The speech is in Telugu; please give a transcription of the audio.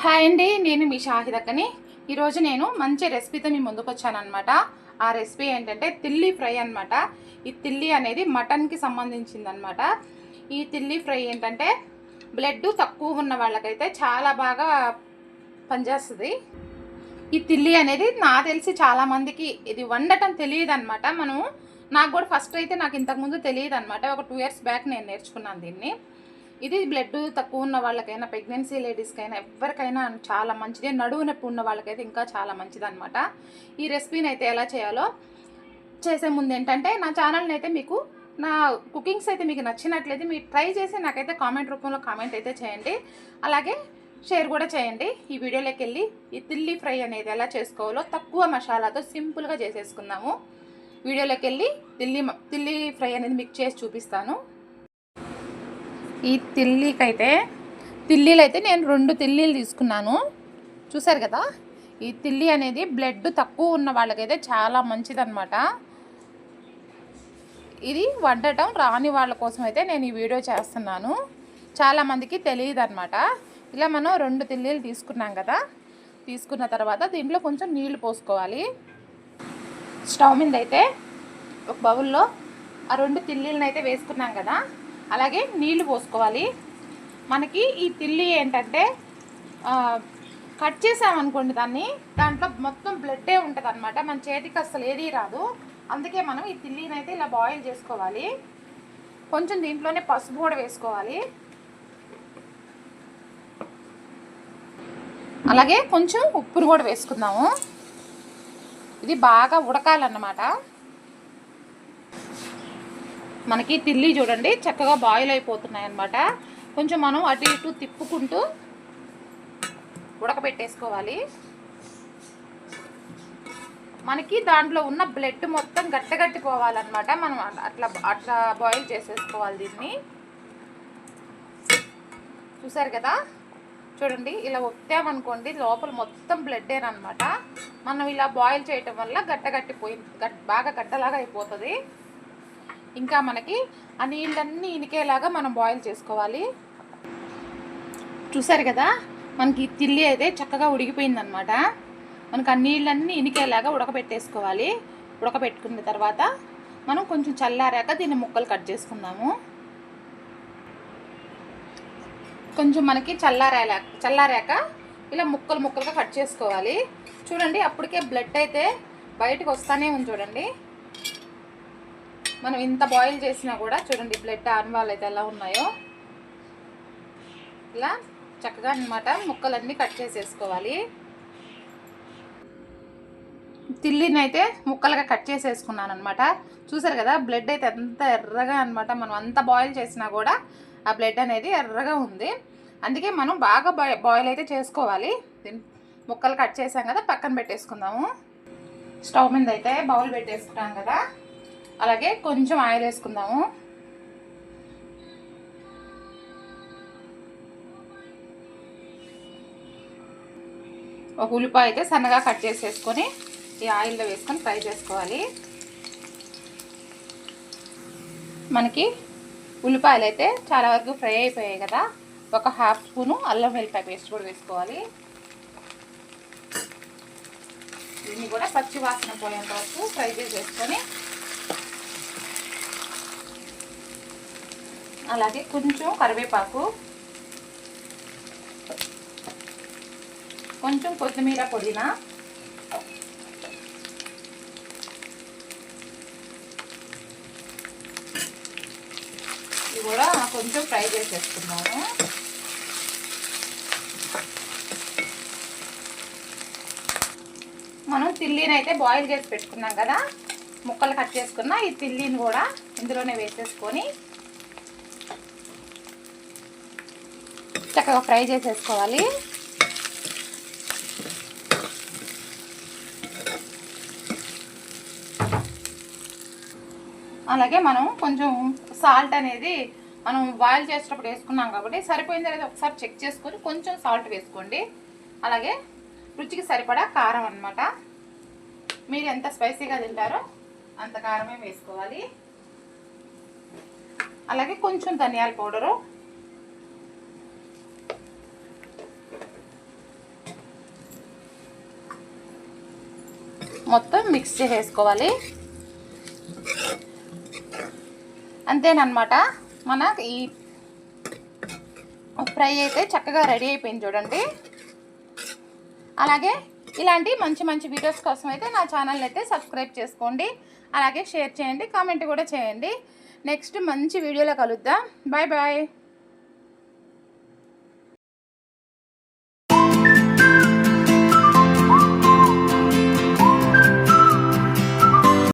హాయ్ అండి నేను మీ షాహిదక్కని. ఈరోజు నేను మంచి రెసిపీతో మీ ముందుకు వచ్చానమాట ఆ రెసిపీ ఏంటంటే తిల్లి ఫ్రై అనమాట ఈ తిల్లి అనేది మటన్కి సంబంధించింది అనమాట ఈ తిల్లి ఫ్రై ఏంటంటే బ్లడ్ తక్కువ ఉన్న వాళ్ళకైతే చాలా బాగా పనిచేస్తుంది. ఈ తిల్లి అనేది నా తెలిసి చాలామందికి ఇది వండటం తెలియదు అనమాట మనం నాకు కూడా ఫస్ట్ అయితే నాకు ఇంతకుముందు తెలియదు అనమాట ఒక టూ ఇయర్స్ బ్యాక్ నేను నేర్చుకున్నాను దీన్ని. ఇది బ్లడ్ తక్కువ ఉన్న వాళ్ళకైనా ప్రెగ్నెన్సీ లేడీస్కైనా ఎవరికైనా చాలా మంచిది. నడువు నొప్పి ఉన్న వాళ్ళకైతే ఇంకా చాలా మంచిది అనమాట ఈ రెసిపీని అయితే ఎలా చేయాలో చేసే ముందు ఏంటంటే నా ఛానల్ని అయితే మీకు నా కుకింగ్స్ అయితే మీకు నచ్చినట్లయితే మీరు ట్రై చేసి నాకైతే కామెంట్ రూపంలో కామెంట్ అయితే చేయండి. అలాగే షేర్ కూడా చేయండి. ఈ వీడియోలోకి వెళ్ళి ఈ తిల్లి ఫ్రై అనేది ఎలా చేసుకోవాలో తక్కువ మసాలాతో సింపుల్గా చేసేసుకుందాము. వీడియోలోకి వెళ్ళి తిల్లి తిల్లి ఫ్రై అనేది మీకు చేసి చూపిస్తాను. ఈ తిల్లీకైతే తిల్లీలు అయితే నేను రెండు తిల్లీలు తీసుకున్నాను. చూసారు కదా? ఈ తిల్లి అనేది బ్లడ్ తక్కువ ఉన్న వాళ్ళకైతే చాలా మంచిదన్నమాట. ఇది వండటం రాని వాళ్ళ కోసం అయితే నేను ఈ వీడియో చేస్తున్నాను. చాలామందికి తెలియదు అనమాట ఇలా మనం రెండు తిల్లీలు తీసుకున్నాం కదా? తీసుకున్న తర్వాత దీంట్లో కొంచెం నీళ్ళు పోసుకోవాలి. స్టవ్ మీద అయితే ఒక బౌల్లో ఆ రెండు తిల్లీలను అయితే వేసుకున్నాం కదా? అలాగే నీళ్ళు పోసుకోవాలి. మనకి ఈ తిల్లి ఏంటంటే కట్ చేసామనుకోండి దాన్ని దాంట్లో మొత్తం బ్లడ్డే ఉంటుంది అనమాట మన చేతికి అసలు ఏదీ రాదు. అందుకే మనం ఈ తిల్లిని అయితే ఇలా బాయిల్ చేసుకోవాలి. కొంచెం దీంట్లోనే పసుపు కూడా వేసుకోవాలి. అలాగే కొంచెం ఉప్పును కూడా వేసుకుందాము. ఇది బాగా ఉడకాలన్నమాట. మనకి తిల్లి చూడండి చక్కగా బాయిల్ అయిపోతున్నాయి అనమాట కొంచెం మనం అటు ఇటు తిప్పుకుంటూ ఉడకబెట్టేసుకోవాలి. మనకి దాంట్లో ఉన్న బ్లడ్ మొత్తం గట్టగట్టిపోవాలన్నమాట మనం అట్లా అట్లా బాయిల్ చేసేసుకోవాలి దీన్ని. చూసారు కదా? చూడండి ఇలా ఒత్తామనుకోండి లోపల మొత్తం బ్లడ్డేనమాట మనం ఇలా బాయిల్ చేయటం వల్ల గట్టగట్టిపోయి గట్ బాగా గట్టలాగా అయిపోతుంది. ఇంకా మనకి ఆ నీళ్ళన్నీ ఇనికేలాగా మనం బాయిల్ చేసుకోవాలి. చూసారు కదా? మనకి తిల్లి అయితే చక్కగా ఉడికిపోయిందనమాట మనకు ఆ నీళ్ళన్నీ ఇనికేలాగా ఉడకబెట్టేసుకోవాలి ఉడకబెట్టుకున్న తర్వాత మనం కొంచెం చల్లారాక దీన్ని ముక్కలు కట్ చేసుకుందాము. కొంచెం మనకి చల్లారేలా చల్లారాక ఇలా ముక్కలు ముక్కలుగా కట్ చేసుకోవాలి. చూడండి అప్పటికే బ్లడ్ అయితే బయటకు వస్తానే ఉంది చూడండి. మనం ఇంత బాయిల్ చేసినా కూడా చూడండి బ్లడ్ అనుభవాలు అయితే ఎలా ఉన్నాయో. ఇలా చక్కగా అనమాట ముక్కలన్నీ కట్ చేసేసుకోవాలి. తిల్లిని అయితే ముక్కలుగా కట్ చేసేసుకున్నాను అనమాట చూసారు కదా బ్లడ్ అయితే ఎంత ఎర్రగా అనమాట మనం అంత బాయిల్ చేసినా కూడా ఆ బ్లడ్ అనేది ఎర్రగా ఉంది. అందుకే మనం బాగా బాయ్ బాయిల్ అయితే చేసుకోవాలి. ముక్కలు కట్ చేసాం కదా పక్కన పెట్టేసుకుందాము. స్టవ్ మీద అయితే బౌల్ పెట్టేసుకున్నాం కదా. అలాగే కొంచెం ఆయిల్ వేసుకుందాము. ఒక ఉల్లిపాయ అయితే సన్నగా కట్ చేసేసుకొని ఈ ఆయిల్లో వేసుకొని ఫ్రై చేసుకోవాలి. మనకి ఉల్లిపాయలు అయితే చాలా వరకు ఫ్రై అయిపోయాయి కదా. ఒక హాఫ్ స్పూను అల్లం వెల్లిపాయ పేస్ట్ కూడా వేసుకోవాలి. దీన్ని కూడా పచ్చి వాసన పోయేంత వరకు ఫ్రై చేసేసుకొని అలాగే కొంచెం కరివేపాకు కొంచెం కొత్తిమీర పుదీనా ఇవి కూడా కొంచెం ఫ్రై చేసేసుకున్నాము మనం తిల్లీని అయితే బాయిల్ చేసి పెట్టుకున్నాం కదా ముక్కలు కట్ చేసుకున్న ఈ తిల్లీని కూడా ఇందులోనే వేసేసుకొని చక్కగా ఫ్రై చేసేసుకోవాలి. అలాగే మనం కొంచెం సాల్ట్ అనేది మనం బాయిల్ చేసేటప్పుడు వేసుకున్నాం కాబట్టి సరిపోయింది అనేది ఒకసారి చెక్ చేసుకొని కొంచెం సాల్ట్ వేసుకోండి. అలాగే రుచికి సరిపడా కారం అన్నమాట. మీరు ఎంత స్పైసీగా తింటారో అంత కారమే వేసుకోవాలి. అలాగే కొంచెం ధనియాల పౌడరు మొత్తం మిక్స్ చేసేసుకోవాలి. అంతేనమాట మన ఈ ఫ్రై అయితే చక్కగా రెడీ అయిపోయింది చూడండి. అలాగే ఇలాంటి మంచి మంచి వీడియోస్ కోసం అయితే నా ఛానల్ అయితే సబ్స్క్రైబ్ చేసుకోండి. అలాగే షేర్ చేయండి కామెంట్ కూడా చేయండి. నెక్స్ట్ మంచి వీడియోలో కలుద్దాం. Bye bye